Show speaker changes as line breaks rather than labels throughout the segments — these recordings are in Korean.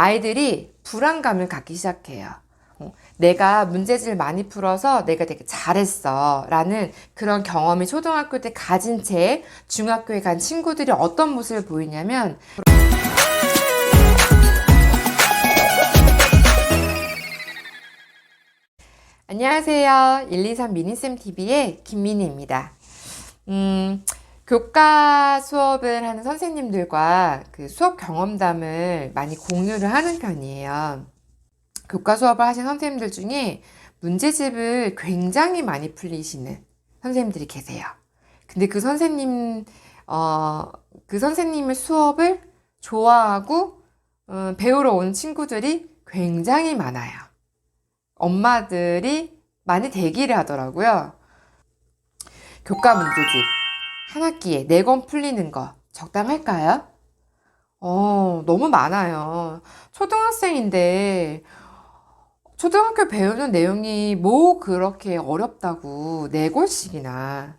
아이들이 불안감을 갖기 시작해요. 어, 내가 문제지를 많이 풀어서 내가 되게 잘했어. 라는 그런 경험이 초등학교 때 가진 채 중학교에 간 친구들이 어떤 모습을 보이냐면 안녕하세요. 123 미니쌤 TV의 김민희입니다. 음, 교과 수업을 하는 선생님들과 그 수업 경험담을 많이 공유를 하는 편이에요. 교과 수업을 하신 선생님들 중에 문제집을 굉장히 많이 풀리시는 선생님들이 계세요. 근데 그 선생님, 어, 그 선생님의 수업을 좋아하고, 어, 배우러 온 친구들이 굉장히 많아요. 엄마들이 많이 대기를 하더라고요. 교과 문제집. 한 학기에 네 권 풀리는 거 적당할까요? 어, 너무 많아요. 초등학생인데, 초등학교 배우는 내용이 뭐 그렇게 어렵다고 네 권씩이나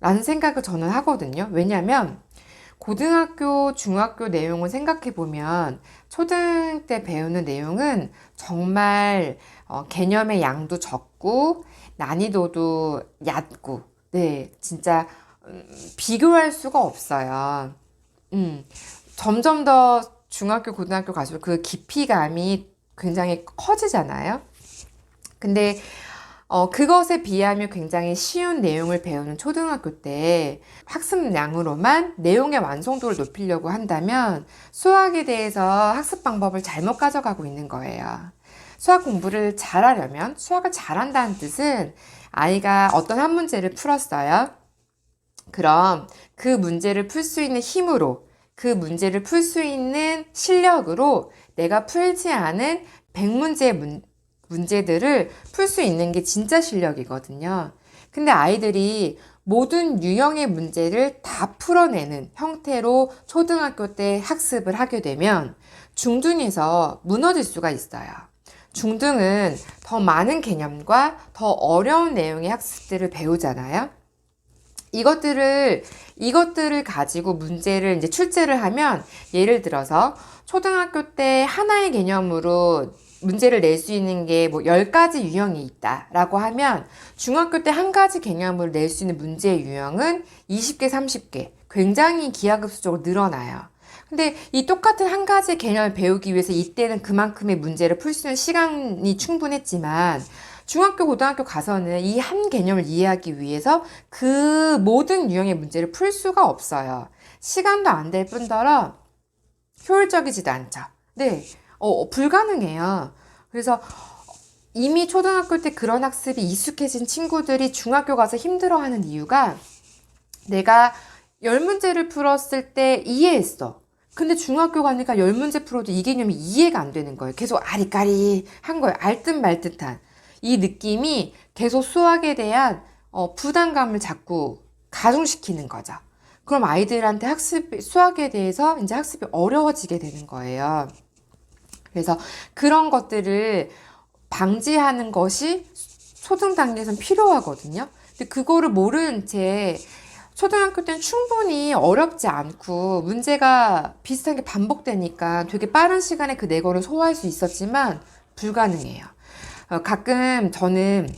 라는 생각을 저는 하거든요. 왜냐면 고등학교, 중학교 내용을 생각해 보면 초등 때 배우는 내용은 정말 어, 개념의 양도 적고 난이도도 얕고 네, 진짜 음, 비교할 수가 없어요. 음, 점점 더 중학교, 고등학교 갈수록 그 깊이감이 굉장히 커지잖아요. 근데 어, 그것에 비하면 굉장히 쉬운 내용을 배우는 초등학교 때 학습량으로만 내용의 완성도를 높이려고 한다면 수학에 대해서 학습 방법을 잘못 가져가고 있는 거예요. 수학 공부를 잘하려면 수학을 잘한다는 뜻은 아이가 어떤 한 문제를 풀었어요. 그럼 그 문제를 풀 수 있는 힘으로 그 문제를 풀 수 있는 실력으로 내가 풀지 않은 100문제의 문, 문제들을 풀 수 있는 게 진짜 실력이거든요. 근데 아이들이 모든 유형의 문제를 다 풀어내는 형태로 초등학교 때 학습을 하게 되면 중등에서 무너질 수가 있어요. 중등은 더 많은 개념과 더 어려운 내용의 학습들을 배우잖아요. 이것들을 이것들을 가지고 문제를 이제 출제를 하면 예를 들어서 초등학교 때 하나의 개념으로 문제를 낼 수 있는 게 뭐 10가지 유형이 있다라고 하면 중학교 때 한 가지 개념으로 낼 수 있는 문제의 유형은 20개, 30개. 굉장히 기하급수적으로 늘어나요. 근데 이 똑같은 한 가지 개념을 배우기 위해서 이때는 그만큼의 문제를 풀 수 있는 시간이 충분했지만 중학교, 고등학교 가서는 이 한 개념을 이해하기 위해서 그 모든 유형의 문제를 풀 수가 없어요. 시간도 안 될 뿐더러 효율적이지도 않죠. 네, 어, 불가능해요. 그래서 이미 초등학교 때 그런 학습이 익숙해진 친구들이 중학교 가서 힘들어하는 이유가 내가 열 문제를 풀었을 때 이해했어. 근데 중학교 가니까 열 문제 풀어도 이 개념이 이해가 안 되는 거예요. 계속 아리까리 한 거예요. 알듯 말듯한. 이 느낌이 계속 수학에 대한 어, 부담감을 자꾸 가중시키는 거죠. 그럼 아이들한테 학습, 수학에 대해서 이제 학습이 어려워지게 되는 거예요. 그래서 그런 것들을 방지하는 것이 초등 단계에선 필요하거든요. 근데 그거를 모르는 채 초등학교 때는 충분히 어렵지 않고 문제가 비슷한 게 반복되니까 되게 빠른 시간에 그 내거를 소화할 수 있었지만 불가능해요. 어, 가끔 저는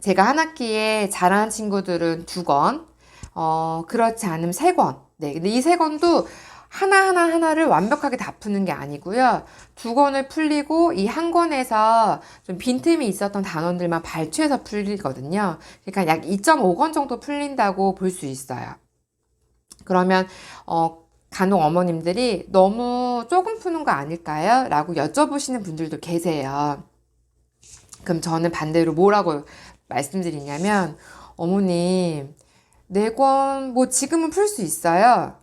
제가 한 학기에 잘하는 친구들은 두 권, 어, 그렇지 않으면 세 권. 네. 근데 이 세 권도 하나하나 하나를 완벽하게 다 푸는 게 아니고요. 두 권을 풀리고 이 한 권에서 좀 빈틈이 있었던 단원들만 발췌해서 풀리거든요. 그러니까 약 2.5권 정도 풀린다고 볼 수 있어요. 그러면, 어, 간혹 어머님들이 너무 조금 푸는 거 아닐까요? 라고 여쭤보시는 분들도 계세요. 그럼 저는 반대로 뭐라고 말씀드리냐면, 어머님, 네 권, 뭐 지금은 풀 수 있어요.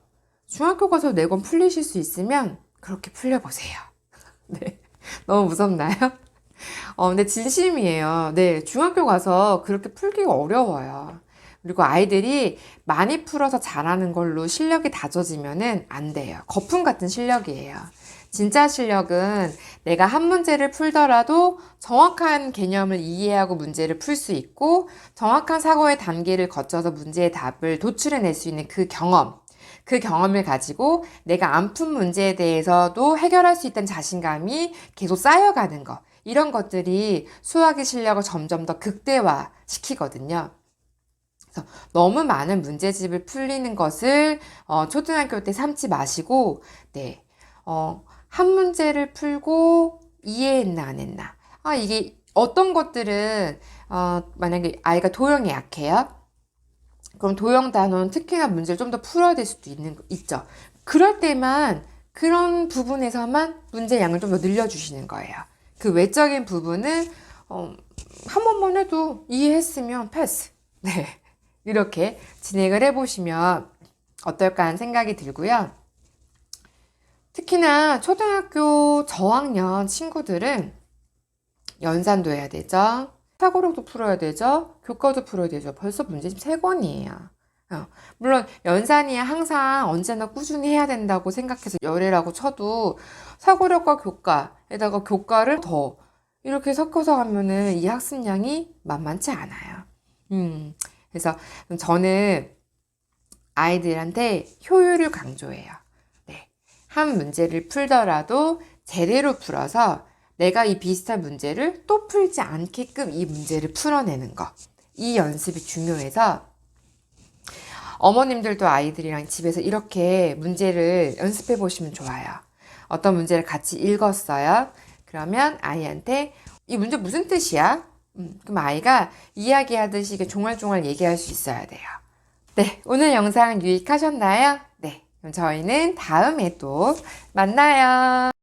중학교 가서 네권 풀리실 수 있으면 그렇게 풀려보세요. 네. 너무 무섭나요? 어, 근데 진심이에요. 네. 중학교 가서 그렇게 풀기가 어려워요. 그리고 아이들이 많이 풀어서 잘하는 걸로 실력이 다져지면은 안 돼요. 거품 같은 실력이에요. 진짜 실력은 내가 한 문제를 풀더라도 정확한 개념을 이해하고 문제를 풀 수 있고 정확한 사고의 단계를 거쳐서 문제의 답을 도출해낼 수 있는 그 경험. 그 경험을 가지고 내가 안 푼 문제에 대해서도 해결할 수 있다는 자신감이 계속 쌓여가는 것. 이런 것들이 수학의 실력을 점점 더 극대화 시키거든요. 그래서 너무 많은 문제집을 풀리는 것을 어, 초등학교 때 삼지 마시고, 네, 어, 한 문제를 풀고 이해했나 안 했나. 아, 이게 어떤 것들은 어, 만약에 아이가 도형이 약해요. 그럼 도형 단원 특히나 문제를 좀 더 풀어야 될 수도 있는 있죠. 그럴 때만 그런 부분에서만 문제 양을 좀 더 늘려주시는 거예요. 그 외적인 부분은 어, 한 번만 해도 이해했으면 패스. 네. 이렇게 진행을 해보시면 어떨까 하는 생각이 들고요. 특히나 초등학교 저학년 친구들은 연산도 해야 되죠. 사고력도 풀어야 되죠. 교과도 풀어야 되죠. 벌써 문제집 세권이에요 물론 연산이야 항상 언제나 꾸준히 해야 된다고 생각해서 열애라고 쳐도 사고력과 교과에다가 교과를 더 이렇게 섞어서 하면은 이 학습량이 만만치 않아요. 음, 그래서 저는 아이들한테 효율을 강조해요. 네. 한 문제를 풀더라도 제대로 풀어서 내가 이 비슷한 문제를 또 풀지 않게끔 이 문제를 풀어내는 것. 이 연습이 중요해서 어머님들도 아이들이랑 집에서 이렇게 문제를 연습해 보시면 좋아요. 어떤 문제를 같이 읽었어요. 그러면 아이한테 이 문제 무슨 뜻이야? 음, 그럼 아이가 이야기하듯이 종알종알 얘기할 수 있어야 돼요. 네, 오늘 영상 유익하셨나요? 네, 그럼 저희는 다음에 또 만나요.